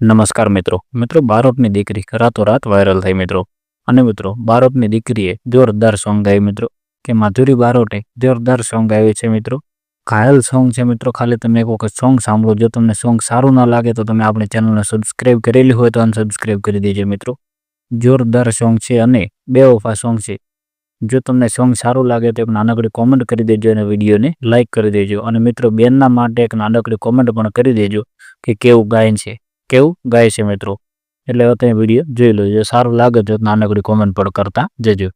નમસ્કાર મિત્રો. મિત્રો, બારોટની દીકરી રાતોરાત વાયરલ થઈ મિત્રો. અને મિત્રો, બારોટની દીકરીએ જોરદાર સોંગ ગાયું મિત્રો. કે માધુરી બારોટે જોરદાર સોંગ ગાયું છે મિત્રો. ઘાયલ સોંગ છે મિત્રો, ખાલી તમે એક વખત સોંગ સાંભળો. જો તમને સોંગ સારું ના લાગે તો તમે આપણી ચેનલને સબસ્ક્રાઈબ કરેલી હોય તો અનસબસ્ક્રાઈબ કરી દેજો મિત્રો. જોરદાર સોંગ છે અને બે ઓફા સોંગ છે. જો તમને સોંગ સારું લાગે તો એક નાનકડી કોમેન્ટ કરી દેજો અને વિડીયોને લાઇક કરી દેજો. અને મિત્રો, બેનના માટે એક નાનકડી કોમેન્ટ પણ કરી દેજો કે કેવું ગાયન છે. કેવું? ગાય છે મિત્રો. એટલે અત્યારે વીડિયો જોઈ લો સારું લાગે તો નાનકડી કોમેન્ટ પણ કરતા જજો.